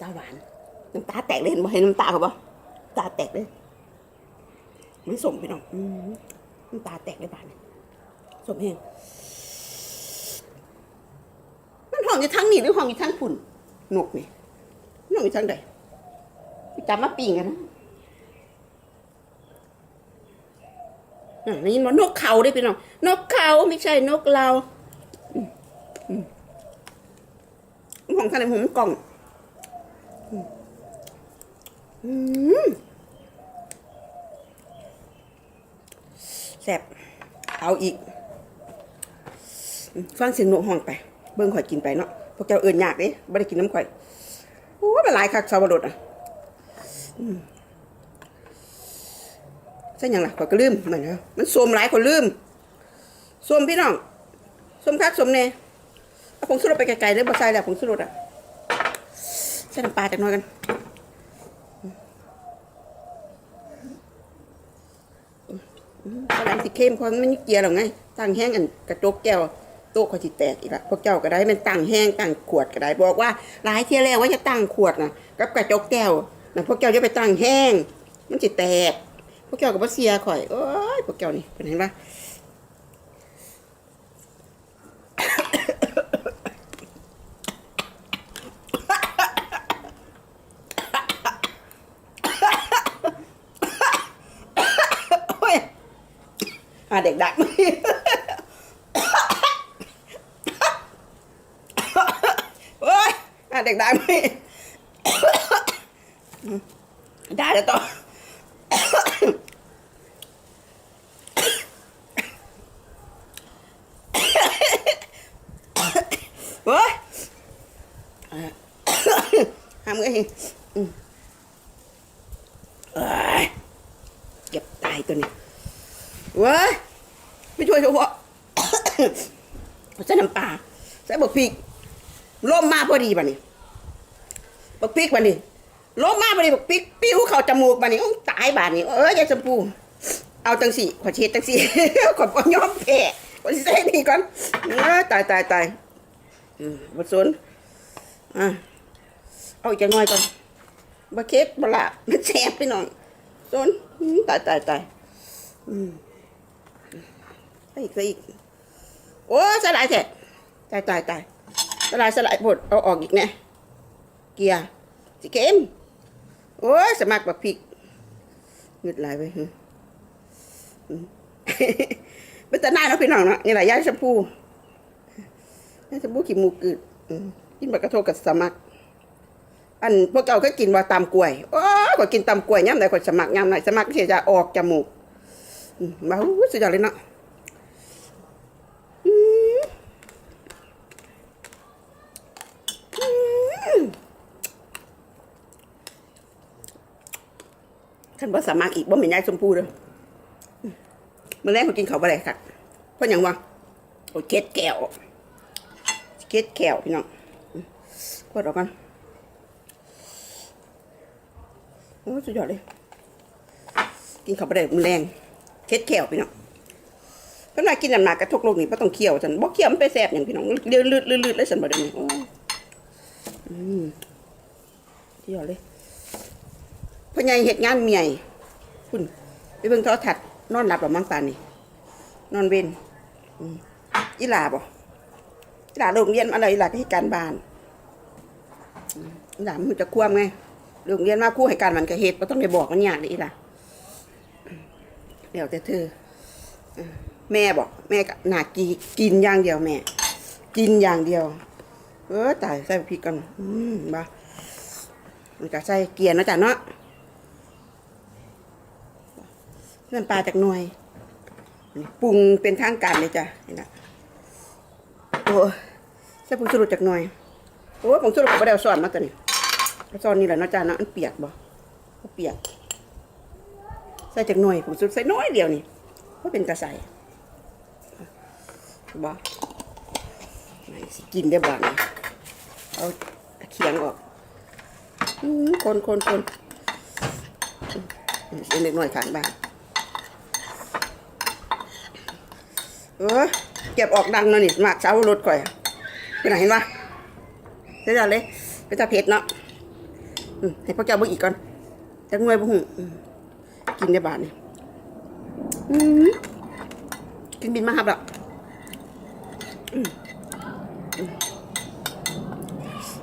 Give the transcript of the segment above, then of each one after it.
ตาหวาน น้ำตาแตกเลยเห็นบ่เห็นน้ำตาเขาบ่ตาแตกเลยไม่สมพี่น้องน้ำตาแตกเลยบานสมแห้งมันห้องอยู่ทั้งนี่หรือห้องอยู่ทั้งฝุ่นนกนี่นห้องอยู่ทั้งใดจับมาปิ่งกันนะนี่มันนกเขาได้พี่น้องนกเขาไม่ใช่นกเราอืมอืมของทะเลผมกล่อง แซ่บเอาอีก ฟังเสียงนกห้องไป เบิ่งข่อยกินไปเนาะ พวกเจ้าเอื่นยากเด้ไม่ได้กินน้ำข่อย โอ้ยมันหลายคักสาวรสอะใช่ยังล่ะข่อยก็ลืมมันนะมันสวมหลายคนลืมสวมพี่น้องสวมคักสวมแน่เอาผงสุรสไปไกลๆเลยบ่ใส่แล้วผงสุรสอะใส่น้ำปลาจักหน่อยกัน กำลังสิเข้มเพราะมันไม่เกียร์หรอกไงตั้งแห้งอันกระจกแก้วโต๊ะคอยสิแตกอีกละพวกเจ้าก็ได้มันตั้งแห้งตั้งขวดก็ได้ บอกว่าหลายเที่ยแล้วว่าจะตั้งขวดนะกับกระจกแก้วนะพวกเจ้าจะไปตั้งแห้ง มันสิแตก พวกเจ้าก็บ่เสียข่อยโอ้ยพวกเจ้านี่เป็นเห็นปะ โอ้ย อ่าเด็กดักโอ้ยอ่าเด็กดักไหม ได้แล้วต่อ เฮ้ยห้ามเอ้ยอืมเอ้ยเก็บตายตัวนี้เว้ยไม่ช่วยเฉพาะ ใส่น้ำปลา ใส่บักพริกล่มมาพอดีบัดนี้บักพริกบัดนี้ล่มมาพอดีบักพริกปิ้วเข้าจมูกบัดนี้โอ้ยตายบาดนี้เอ้ยยายชมพูเอาจังสี่ขอเช็ดจังสี่ขอปยอมแพ้ขอสิใส่นี่ก่อนเอ้ยตายตายตายอืมบดสนอะเอาจังหน่อยก่อนบะเค็ดบละมันแสบพี่น้องสนตายตายตายอืมใส่อีกใส่อีกโอ้สลายแท้ ตายตายตายสลายสลายหมดเอาออกอีกแน่เกียร์สิเกมโอ้ยสมัครแบบพริกเงืดไหลายไปหึเป็นตาหน้าเนาะพี่น้องเนาะนี่แหละยายชมพูยาชมพูขี้มูกึดกินบักกระโทกกับสมัครอันพวกเก่าก็กินว่าตำกล้วยโอ้ยก็กินตำกล้วยย่ำใดก็สมัครย่ำไหนสมัครเสียจะออกจมูกมาอู้สุดยอดเลยเนาะ ท่านบ่สามารถอีกบ่เป็นยายชมพูเด้ออืมมื่อแรกเขากินเขาวบ่ได้ค่ะเพราะหยังวะโอ้เค็ดแก้วเค็ดแก้วพี่น้องกดออกกันโอ้สุดยอดเลย กินเขาวบ่ได้มันแรงเค็ดแก้วพี่น้องเพิ่นว่ากินน้ำหนักกระทกโลกนี่บ่ต้องเคี่ยวฉันบ่เคี่ยวมันไปแซ่บหยังพี่น้องเลือดเลือดเลือดเลยฉันบ่ได้นี่โอ้ยอืมสุดยอดเลย พ่อใหญ่เฮ็ดงานเมียคุณไปเบิ่งโทรทัศน์นอนหลับหรอมั้งปานนี่นอนเวนอีหลาบ่อีหลาโรงเรียนอะไรอีหลาให้การบ้านอีหลามันจะควมไงโรงเรียนมาคู่ให้การมันก็เฮ็ดบ่ต้องได้บอกมันยากเด้อีหลาเดี๋ยวแต่เธอแม่บอกแม่ก็น่ากินกินอย่างเดียวแม่ กินอย่างเดียว เออตายใส่พริกกันอืมบ่มันก็ใส่เกียร์นะจ้ะเนาะ น้ำปลาจากหน่วยปรุงเป็นทางการเลยจ้ะนี่นะโอ้ใส่ผงชูรสจากหน่วยโอ้ผงชูรสกับบ่ได้เอาซอนมาตัวนี้ซอนนี่แหละเนาะจ้าเนาะอันเปียกบ่เปียกใส่จากหน่วยผงชูรสใส่น้อยเดียวนี่ก็เป็นกระใสบ่ไหนสิกินได้บ่เนี่เอาเขียงออกอืมคนคนคนเส้นเล็กน้อยขางบ้าง เออเก็บออกดังเนาะนี่มากเช้ารถข่อยเป็นไหนเห็นปะเสียดาเลยเป็นตาเพชรเนาะให้พ่อเจ้าเบิ่งอีกก่อนจักหน่วยบ่ฮู้อืมกินได้บาดนี่กินบินมาครับล้วอืมอืม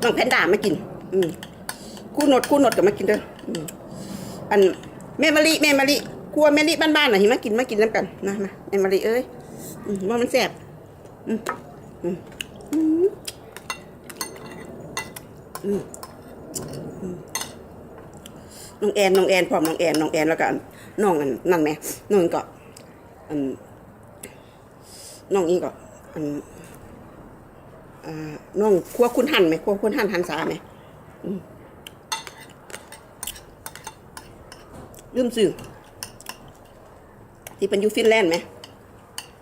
น้องแพนด้ามากินคู่นดคู่นดก็มากินเด้ออืมอันแม่มะลิแม่มะลิครัวแม่ลิบ้านๆหน่ะหิมากินมากินน้ำกันนะมาแม่มะลิเอ้ย ว่ามันแซ่บอืมอืมอืมอืมน้องแอนน้องแอนพร้อมน้องแอนน้องแอนแล้วก็อันน้องอันนั่นแหม่น้องก็อันน้องอีก็อันอ่าน้องครัวคุณหันไหมครัวคุณหันหันสาไหมลืมซื้อที่เป็นยูฟินแลนด์ไหม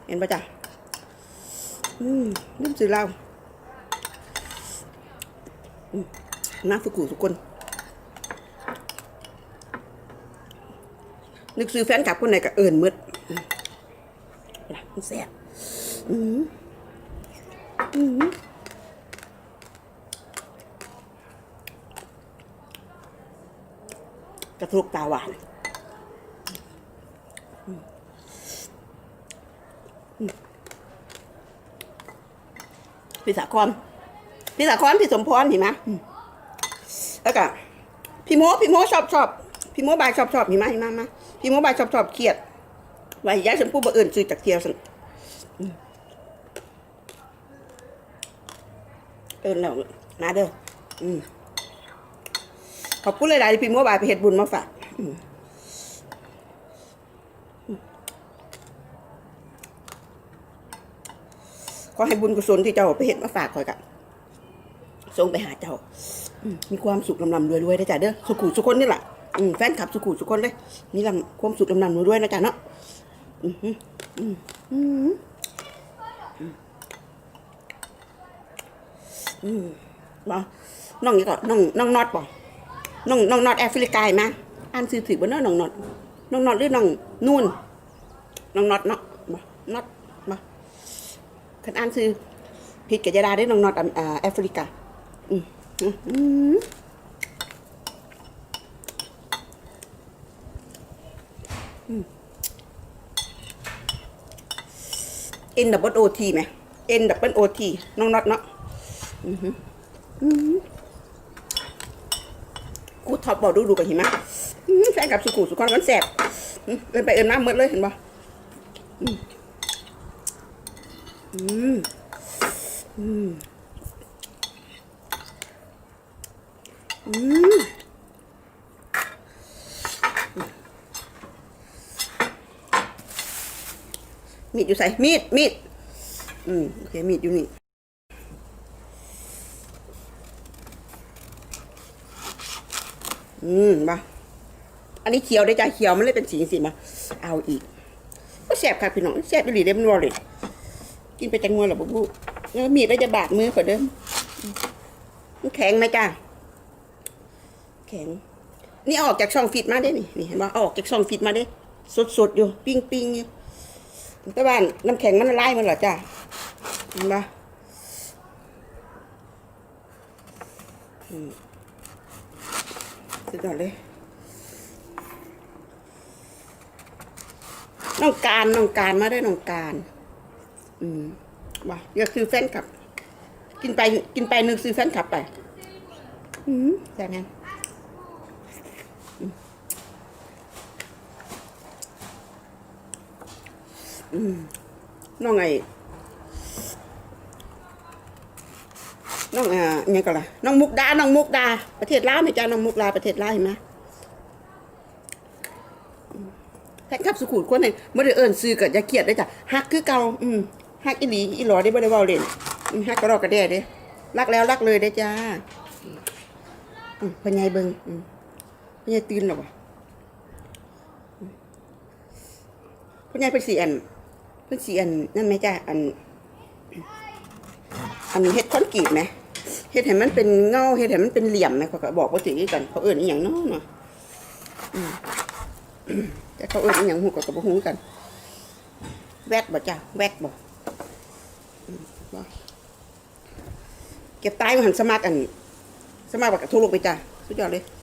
เห็นปะจ๊ะอืมลืมซื้อเหล้าน้าสุกุทุกคน นึกซื้อแฟนคลับคนไหนก็เอิญมืดอืมล่ะแซ่บอืมอืมกระทุกตาหวาน พี่สาครพี่สาครพี่สมพรเห็นไหมแล้วก็พี่โมพี่โมชอบชอบพี่โมบายชอบชอบเห็นไหมเห็นไหมมาพี่โมบายชอบชอบเครียดไว้ย้ายชมพู่บ่เอื่นซื้อจากเทียวสันอืมเอินแล้วมาเด้อขอบคุณหลายๆที่พี่โมบายไปเฮ็ดบุญมาฝาก อืมขอให้บุญกุศลที่เจ้าไปเฮ็ดมาฝากคอยกะส่งไปหาเจ้ามีความสุขลำลำรวยรวยนะจ๊ะเด้อสุขุสุคนนี่แหละแฟนคลับสุขุสุคนเลยมีลำความสุขลำลำรวยรวยนะจ๊ะเนาะมอืมอืมอืมอืมบ่น้องนี่ก็น้องน้องน็อตบ่น้องน้องน็อตแอฟริกาไหมอ่านสื่อถือบ่เนาะน้องน็อตน้องน็อตหรือน้องนู่นน้องน็อตเนาะบ่น็อตบ่ คันอ่านสื่อผิดกับยาดาได้น้องนอตอ่าแอฟริกาอืมอืมเอ็นดับเบิลโอทีไหมเอ็นดับเบิลโอทีน้องน็อตเนาะกูท็อปบอกดูดูกันเห็นไหมะแฟนกับสุขุสุขอนกันแสบเอินไปเอินมาเมื่อเลยเห็นปะ อืม อืม อืมมีดอยู่ใส่มีดมีดอืมโอเคมีดอยู่นี่อืมมาอันนี้เขียวได้จ้ะเขียวมันเลยเป็นสีสีมาเอาอีกก็แสบค่ะพี่น้องแสบไปหลีเดมนวอเลย กินไปจังงวยหรอบุ๊บแล้วมีดแล้วจะบาดมือกว่าเดิมมันแข็งไหมจ้าแข็ง นี่ออกจากช่องฟิตมาได้นี่นี่เห็นป่ออกจากช่องฟิตมาได้สดสดๆอยู่ ปิ้งปิ้งอยู่แต่บ้านน้ำแข็งมันละลายมันเหรอจ้าเห็นปะอืมสุดยอดเลยน้องการน้องการมาได้น้องการ อืมว่าเดี๋ยวซื้อแฟนคลับ กินไปกินไปนึกซื้อแฟนคลับไป อืมแต่ไงน้องไงน้องอ่าเนี่ยก็ล่ะน้องมุกดา น้องมุกดา ประเทศลาวนี่จ้าน้องมุกดาประเทศลาวเห็นไหมแฟนคลับสุขุมคนไหนไม่ได้เอิญซื้อกับยาเกียดได้จ้ะฮักคือเก่าอืม ฮักอีหลีอีหลอได้ไม่ได้เว้าเล่นฮักก็รอกระแด่เด้รักแล้วรักเลยได้จ้าพญายเบิงพญายตื่นหรอวะพญายเป็นสีอันเพื่อนสีอันนั่นไหมจ้าอัน อันเฮ็ดคอนกรีตไหมเฮ็ดให้มันเป็นเงาเฮ็ดให้มันเป็นเหลี่ยมไหมเขาก็บอกว่าถึงกันเขาเอื่นอีหยังเนาะเนาะแต่เขาเอื่นอีหยังหูก็กับหูกัน แวดบ่จ้าแวดบ่อืม บ่เก็บตายมาหันสมาร์ทอัน สมาร์ทแบบกทุลงไปจ้าสุดยอดเลย